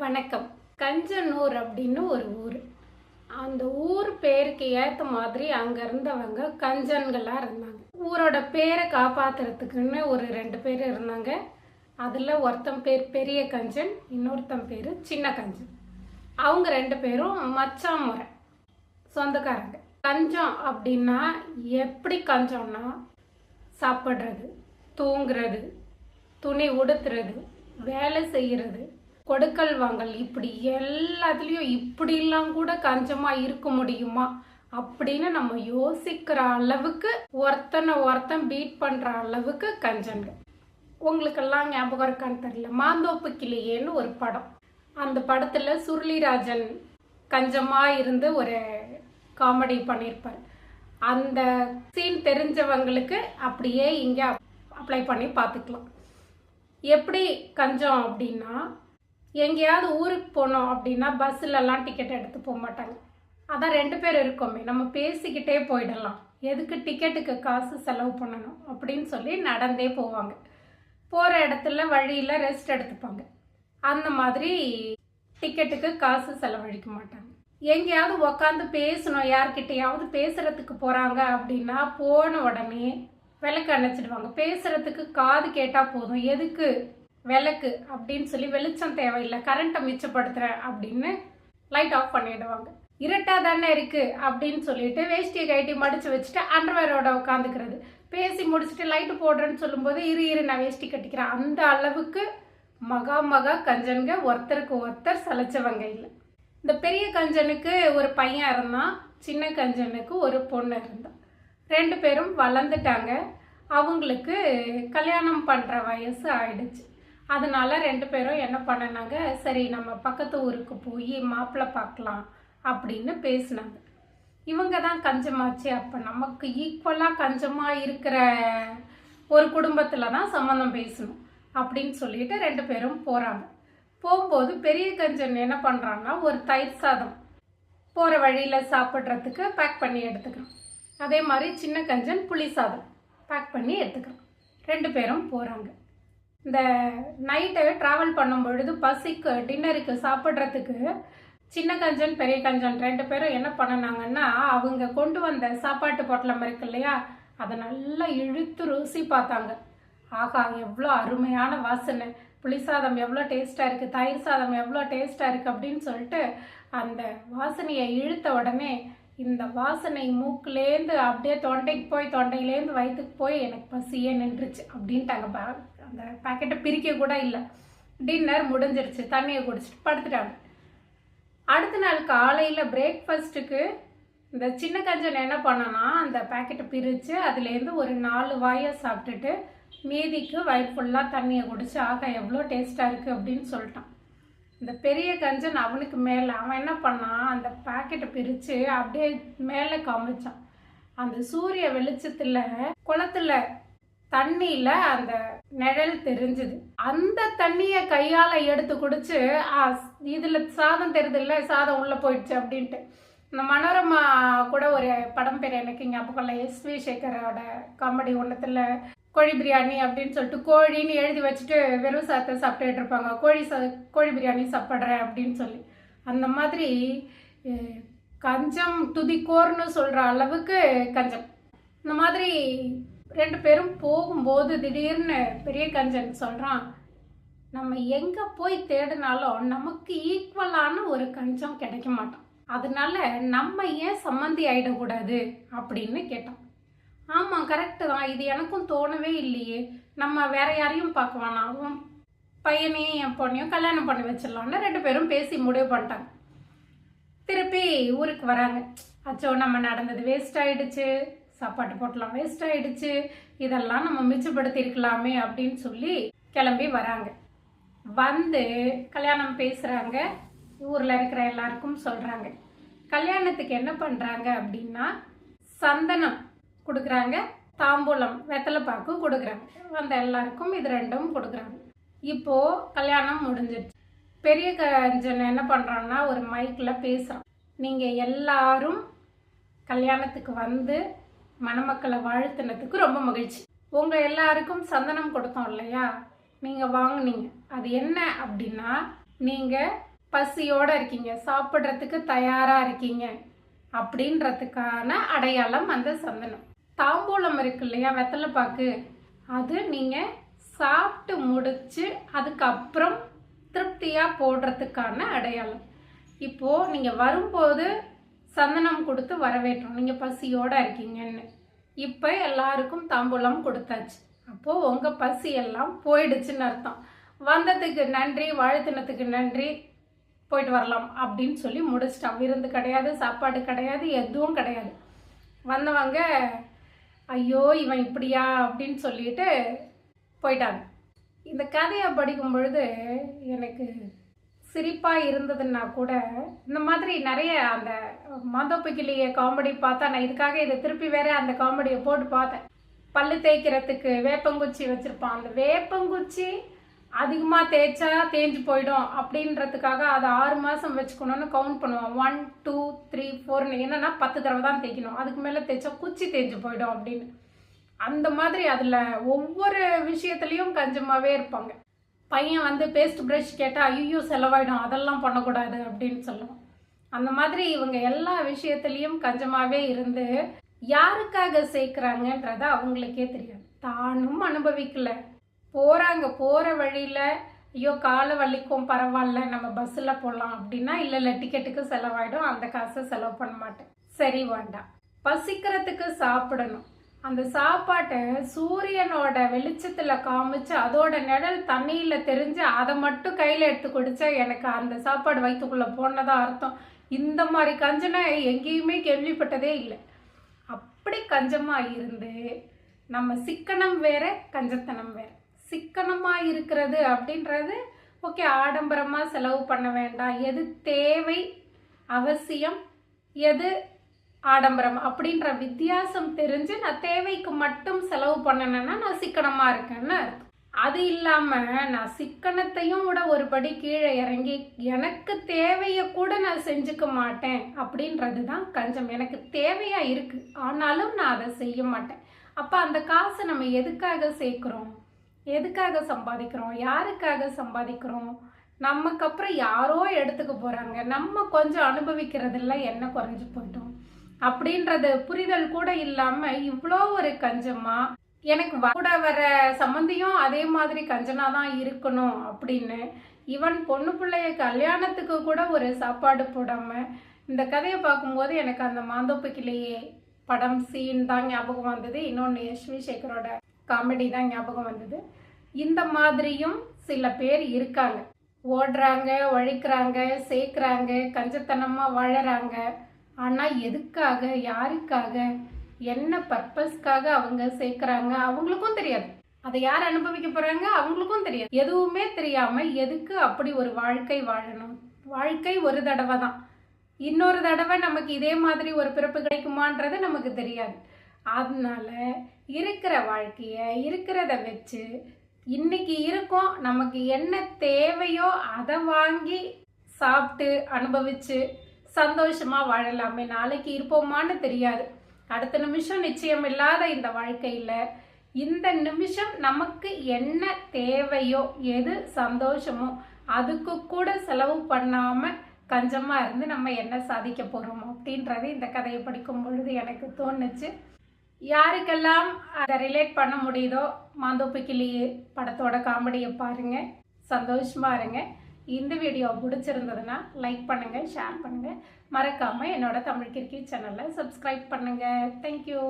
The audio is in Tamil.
வணக்கம். கஞ்சனூர் அப்படின்னு ஒரு ஊர். அந்த ஊர் பேருக்கு ஏற்ற மாதிரி அங்கே இருந்தவங்க கஞ்சன்களாக இருந்தாங்க. ஊரோட பேரை காப்பாத்துறதுக்குன்னு ஒரு ரெண்டு பேர் இருந்தாங்க. அதில் ஒருத்தன் பேர் பெரிய கஞ்சன் இன்னொருத்தன் பேர் சின்ன கஞ்சன். அவங்க ரெண்டு பேரும் மச்சான் முறை சொந்தக்காரங்க. கஞ்சம் அப்படின்னா எப்படி கஞ்சம்னா சாப்பிட்றது தூங்குறது துணி உடுத்துறது வேலை செய்கிறது கொடுக்கல் வாங்கல் இப்படி எல்லாத்துலேயும் இப்படிலாம் கூட கஞ்சமாக இருக்க முடியுமா? அப்படின்னு நம்ம யோசிக்கிற அளவுக்கு ஒருத்தனை ஒருத்தன் பீட் பண்ணுற அளவுக்கு கஞ்சங்க உங்களுக்கெல்லாம் ஞாபகம் இருக்கான்னு தெரியல. மாந்தோப்பு கிளியேன்னு ஒரு படம். அந்த படத்தில் சுருளிராஜன் கஞ்சமாக இருந்து ஒரு காமெடி பண்ணியிருப்பார் அந்த சீன் தெரிஞ்சவங்களுக்கு அப்படியே இங்கே அப்ளை பண்ணி பார்த்துக்கலாம். எப்படி கஞ்சம் அப்படின்னா எங்கேயாவது ஊருக்கு போனோம் அப்படின்னா பஸ்ஸிலலாம் டிக்கெட் எடுத்து போக மாட்டாங்க. அதான் ரெண்டு பேர் இருக்கோமே நம்ம பேசிக்கிட்டே போயிடலாம். எதுக்கு டிக்கெட்டுக்கு காசு செலவு பண்ணணும் அப்படின்னு சொல்லி நடந்தே போவாங்க. போகிற இடத்துல வழியில் ரெஸ்ட் எடுத்துப்பாங்க. அந்த மாதிரி டிக்கெட்டுக்கு காசு செலவழிக்க மாட்டாங்க. எங்கேயாவது உக்காந்து பேசணும் யார்கிட்டையாவது பேசுகிறதுக்கு போகிறாங்க அப்படின்னா போன உடனே விளக்கு அணைச்சிடுவாங்க. பேசுகிறதுக்கு காது கேட்டால் போதும். எதுக்கு? விளக்கு அப்படின்னு சொல்லி வெளிச்சம் தேவையில்லை கரண்ட்டை மிச்சப்படுத்துகிறேன் அப்படின்னு லைட் ஆஃப் பண்ணிடுவாங்க. இருட்டா தானே இருக்கு அப்படின்னு சொல்லிட்டு வேஷ்டியை கட்டி மடிச்சு வச்சுட்டு அண்டர்வேரோட உட்காந்துக்கிறது பேசி முடிச்சுட்டு லைட்டு போடுறேன்னு சொல்லும்போது இரு இரு நான் வேஷ்டி கட்டிக்கிறேன். அந்த அளவுக்கு மகா மகா கஞ்சனுங்க ஒருத்தருக்கு ஒருத்தர் சலைச்சவங்க இல்லை. இந்த பெரிய கஞ்சனுக்கு ஒரு பையன் இருந்தான் சின்ன கஞ்சனுக்கு ஒரு பொண்ணு இருந்தான். ரெண்டு பேரும் வளர்ந்துட்டாங்க. அவங்களுக்கு கல்யாணம் பண்ணுற வயசு ஆயிடுச்சு. அதனால ரெண்டு பேரும் என்ன பண்ணனாங்க சரி நம்ம பக்கத்து ஊருக்கு போய் மாப்பிள்ளை பார்க்கலாம் அப்படின்னு பேசினாங்க. இவங்க தான் கஞ்சமாச்சு. அப்போ நமக்கு ஈக்குவலாக கஞ்சமாக இருக்கிற ஒரு குடும்பத்தில் தான் சம்மந்தம் பேசணும் அப்படின்னு சொல்லிட்டு ரெண்டு பேரும் போகிறாங்க போகும்போது பெரிய கஞ்சன் என்ன பண்ணுறான்னா ஒரு தயிர் சாதம் போகிற வழியில் சாப்பிட்றதுக்கு பேக் பண்ணி எடுத்துக்கிறான். அதே மாதிரி சின்ன கஞ்சன் புளி சாதம் பேக் பண்ணி எடுத்துக்கிறான். ரெண்டு பேரும் போகிறாங்க இந்த நைட்டு ட்ராவல் பண்ணும் பொழுது பசிக்கு டின்னருக்கு சாப்பிட்றதுக்கு சின்ன கஞ்சன் பெரிய கஞ்சன் ரெண்டு பேரும் என்ன பண்ணினாங்கன்னா அவங்க கொண்டு வந்த சாப்பாட்டு பொட்டலம் இருக்கு இல்லையா அதை நல்லா இழுத்து ருசி பார்த்தாங்க. ஆகா எவ்வளோ அருமையான வாசனை. புளி சாதம் எவ்வளோ டேஸ்ட்டாக இருக்குது தயிர் சாதம் எவ்வளோ டேஸ்ட்டாக இருக்குது அப்படின்னு சொல்லிட்டு அந்த வாசனையை இழுத்த உடனே இந்த வாசனை மூக்குலேருந்து அப்படியே தொண்டைக்கு போய் தொண்டையிலேருந்து வயிற்றுக்கு போய் எனக்கு பசியே நின்றுச்சு அப்படின்ட்டாங்க பா அந்த பாக்கெட்டை பிரிக்க கூட இல்லை. டின்னர் முடிஞ்சிருச்சு. தண்ணியை குடிச்சிட்டு படுத்துட்டாங்க. அடுத்த நாள் காலையில் பிரேக்ஃபாஸ்ட்டுக்கு இந்த சின்ன கஞ்சன் என்ன பண்ணனா அந்த பாக்கெட்டை பிரித்து அதுலேருந்து ஒரு நாலு வாயை சாப்பிட்டுட்டு மீதிக்கு வயிறு ஃபுல்லாக தண்ணியை குடிச்சு ஆக எவ்வளோ டேஸ்ட்டாக இருக்குது அப்படின்னு சொல்லிட்டான். இந்த பெரிய கஞ்சன் அவனுக்கு மேலே அவன் என்ன பண்ணான் அந்த பாக்கெட்டை பிரித்து அப்படியே மேலே காமிச்சான். அந்த சூரிய வெளிச்சத்தில் குளத்துல தண்ணியில் அந்த நிழல் தெரிஞ்சுது. அந்த தண்ணியை கையால் எடுத்து குடிச்சு இதில் சாதம் தெரியுதுல்ல சாதம் உள்ளே போயிடுச்சு அப்படின்ட்டு. இந்த மனோரமா கூட ஒரு படம் பேர் எனக்கு ஞாபகம் இல்லை எஸ் வி சேகரோட காமெடி ஒன்றத்தில் கோழி பிரியாணி அப்படின்னு சொல்லிட்டு கோழின்னு எழுதி வச்சுட்டு வெறும் சாதத்தை சாப்பிட்டுட்டு இருப்பாங்க. கோழி சா கோழி பிரியாணி சாப்பிட்றேன் அப்படின்னு சொல்லி. அந்த மாதிரி கஞ்சம் துதிக்கோர்னு சொல்கிற அளவுக்கு கஞ்சம். இந்த மாதிரி ரெண்டு பேரும் போகும்போது திடீர்னு பெரிய கஞ்சன் சொல்கிறான் நம்ம எங்கே போய் தேடினாலும் நமக்கு ஈக்குவலான ஒரு கஞ்சம் கிடைக்க மாட்டோம் அதனால நம்ம ஏன் சம்மந்தி ஆகிடக்கூடாது அப்படின்னு கேட்டோம் ஆமாம் கரெக்டு தான். இது எனக்கும் தோணவே இல்லையே. நம்ம வேற யாரையும் பார்க்க வேணாம். பையனையும் என் பொண்ணையும் கல்யாணம் பண்ணி வச்சிடலாம்னு ரெண்டு பேரும் பேசி முடிவு பண்ணிட்டாங்க. திருப்பி ஊருக்கு வராங்க. அச்சோ நம்ம நடந்தது வேஸ்ட் ஆயிடுச்சு. சாப்பாட்டு போட்டலாம் வேஸ்ட் ஆயிடுச்சு. இதெல்லாம் நம்ம மிச்சப்படுத்தியிருக்கலாமே அப்படின்னு சொல்லி கிளம்பி வராங்க. வந்து கல்யாணம் பேசுகிறாங்க ஊரில் இருக்கிற எல்லாருக்கும் சொல்கிறாங்க கல்யாணத்துக்கு என்ன பண்ணுறாங்க அப்படின்னா சந்தனம் கொடுக்குறாங்க தாம்பூலம் வெத்தலைப்பாக்கு கொடுக்குறாங்க. வந்த எல்லாருக்கும் இது ரெண்டும் கொடுக்குறாங்க. இப்போது கல்யாணம் முடிஞ்சிடுச்சு. பெரிய கஞ்சன் என்ன பண்ணுறான்னா ஒரு மைக்கில் பேசுகிறான் நீங்கள் எல்லாரும் கல்யாணத்துக்கு வந்து மணமக்களை வாழ்த்தினத்துக்கு ரொம்ப மகிழ்ச்சி. உங்கள் எல்லாருக்கும் சந்தனம் கொடுத்தோம் இல்லையா? நீங்கள் வாங்குனீங்க. அது என்ன அப்படின்னா நீங்கள் பசியோட இருக்கீங்க. சாப்பிட்றதுக்கு தயாராக இருக்கீங்க அப்படின்றதுக்கான அடையாளம் அந்த சந்தனம். தாம்பூலம் இருக்கு இல்லையா வெத்தலை பாக்கு அது நீங்கள் சாப்பிட்டு முடிச்சு அதுக்கப்புறம் திருப்தியாக போடுறதுக்கான அடையாளம். இப்போது நீங்கள் வரும்போது சந்தனம் கொடுத்து வரவேற்றோம். நீங்கள் பசியோட இருக்கீங்கன்னு. இப்போ எல்லாருக்கும் தாம்பூலம் கொடுத்தாச்சு. அப்போது உங்கள் பசி எல்லாம் போயிடுச்சுன்னு அர்த்தம். வந்ததுக்கு நன்றி வாழ்த்தினத்துக்கு நன்றி போயிட்டு வரலாம் அப்படின்னு சொல்லி முடிச்சிட்டான் விருந்து கிடையாது சாப்பாடு கிடையாது எதுவும் கிடையாது. வந்தவங்க ஐயோ இவன் இப்படியா அப்படின்னு சொல்லிட்டு போயிட்டாங்க. இந்த கதையை படிக்கும் பொழுது எனக்கு சிரிப்பாக இருந்ததுன்னா கூட இந்த மாதிரி நிறைய அந்த மதப்பிக்கிலேயே காமெடி பார்த்தா நான் இதுக்காக இதை திருப்பி வேற அந்த காமெடியை போட்டு பார்த்தேன். பல்லு தேய்க்கிறதுக்கு வேப்பங்குச்சி வச்சுருப்பான். அந்த வேப்பங்குச்சி அதிகமாக தேய்ச்சா தேஞ்சு போயிடும் அப்படின்றதுக்காக அதை ஆறு மாதம் வச்சுக்கணும்னு கவுண்ட் பண்ணுவான். ஒன் டூ த்ரீ ஃபோர்னு என்னென்னா பத்து தடவை தான் தேய்க்கணும். அதுக்கு மேலே தேய்ச்சா குச்சி தேஞ்சு போயிடும் அப்படின்னு. அந்த மாதிரி அதில் ஒவ்வொரு விஷயத்துலேயும் கஞ்சமாகவே இருப்பாங்க. பையன் வந்து பேஸ்ட் ப்ரஷ் கேட்டால் ஐயோ செலவாயிடும் அதெல்லாம் பண்ணக்கூடாது அப்படின்னு சொல்லுவோம் அந்த மாதிரி இவங்க எல்லா விஷயத்துலேயும் கஞ்சமாகவே இருந்து யாருக்காக சேர்க்குறாங்கன்றத அவங்களுக்கே தெரியாது. தானும் அனுபவிக்கல. போகிறாங்க போகிற வழியில் ஐயோ காலை வலிக்கும் பரவாயில்ல நம்ம பஸ்ஸில் போகலாம் அப்படின்னா இல்லை இல்லை டிக்கெட்டுக்கு செலவாயிடும் அந்த காசை செலவு பண்ண மாட்டேன். சரி வேண்டாம் பசிக்கிறதுக்கு சாப்பிடணும். அந்த சாப்பாட்டை சூரியனோட வெளிச்சத்தில் காமிச்சு அதோட நிழல் தண்ணியில் தெரிஞ்சு அதை மட்டும் கையில் எடுத்து குடிச்சா எனக்கு அந்த சாப்பாடு வயிற்றுக்குள்ளே போனதாக அர்த்தம். இந்த மாதிரி கஞ்சனை எங்கேயுமே கேள்விப்பட்டதே இல்லை. அப்படி கஞ்சமாக இருந்து நம்ம சிக்கனம் வேற கஞ்சத்தனம் வேற. சிக்கனமாக இருக்கிறது அப்படின்றது ஓகே ஆடம்பரமாக செலவு பண்ண வேண்டாம். எது தேவை அவசியம் எது ஆடம்பரம் அப்படின்ற வித்தியாசம் தெரிஞ்சு நான் தேவைக்கு மட்டும் செலவு பண்ணணும்னா நான் சிக்கனமாக இருக்கேன்னு அர்த்தம். அது இல்லாமல் நான் சிக்கனத்தையும் கூட ஒரு படி கீழே இறங்கி எனக்கு தேவையை கூட நான் செஞ்சுக்க மாட்டேன் அப்படின்றது தான் கஞ்சம். எனக்கு தேவையாக இருக்குது ஆனாலும் நான் அதை செய்ய மாட்டேன். அப்போ அந்த காசை நம்ம எதுக்காக சேர்க்குறோம்? எதுக்காக சம்பாதிக்கிறோம்? யாருக்காக சம்பாதிக்கிறோம்? நமக்கு அப்புறம் யாரோ எடுத்துக்க போகிறாங்க நம்ம கொஞ்சம் அனுபவிக்கிறதுல என்ன குறைஞ்சு போயிட்டோம். அப்படின்றது புரிதல் கூட இல்லாமல் இவ்வளோ ஒரு கஞ்சமா எனக்கு கூட வர சம்மந்தியும் அதே மாதிரி கஞ்சனா தான் இருக்கணும் அப்படின்னு. ஈவன் பொண்ணு பிள்ளைய கல்யாணத்துக்கு கூட ஒரு சாப்பாடு போடாம இந்த கதையை பார்க்கும்போது எனக்கு அந்த மாந்தோப்புக்கிலேயே படம் சீன் தான் ஞாபகம் வந்தது. இன்னொன்று யஷ்வி சேகரோட காமெடி தான் ஞாபகம் வந்தது. இந்த மாதிரியும் சில பேர் இருக்காங்க. ஓடுறாங்க உழைக்கிறாங்க சேர்க்குறாங்க கஞ்சத்தனமாக வாழறாங்க. ஆனால் எதுக்காக யாருக்காக என்ன பர்பஸ்க்காக அவங்க சேர்க்குறாங்க அவங்களுக்கும் தெரியாது. அதை யார் அனுபவிக்க போகிறாங்க அவங்களுக்கும் தெரியாது. எதுவுமே தெரியாமல் எதுக்கு அப்படி ஒரு வாழ்க்கை வாழணும்? வாழ்க்கை ஒரு தடவை தான். இன்னொரு தடவை நமக்கு இதே மாதிரி ஒரு பிறப்பு கிடைக்குமான்றது நமக்கு தெரியாது. அதனால இருக்கிற வாழ்க்கையை இருக்கிறத வச்சு இன்னைக்கு இருக்கும். நமக்கு என்ன தேவையோ அதை வாங்கி சாப்பிட்டு அனுபவிச்சு சந்தோஷமா வாழலாமே. நாளைக்கு இருப்போமான்னு தெரியாது. அடுத்த நிமிஷம் நிச்சயம் இல்லாத இந்த வாழ்க்கையில இந்த நிமிஷம் நமக்கு என்ன தேவையோ எது சந்தோஷமோ அதுக்கு கூட செலவு பண்ணாம கஞ்சமா இருந்து நம்ம என்ன சாதிக்க போறோம் அப்படின்றது இந்த கதையை படிக்கும் பொழுது எனக்கு தோணுச்சு. யாருக்கெல்லாம் அதை ரிலேட் பண்ண முடியுதோ மாந்தோப்பு கிளி படத்தோட காமெடியை பாருங்க. சந்தோஷமா இருங்க. இந்த வீடியோ பிடிச்சிருந்ததுன்னா லைக் பண்ணுங்கள் ஷேர் பண்ணுங்கள் மறக்காமல் என்னோட தமிழ் கிரிக்கெட் சேனலை சப்ஸ்கிரைப் பண்ணுங்கள் தேங்க்யூ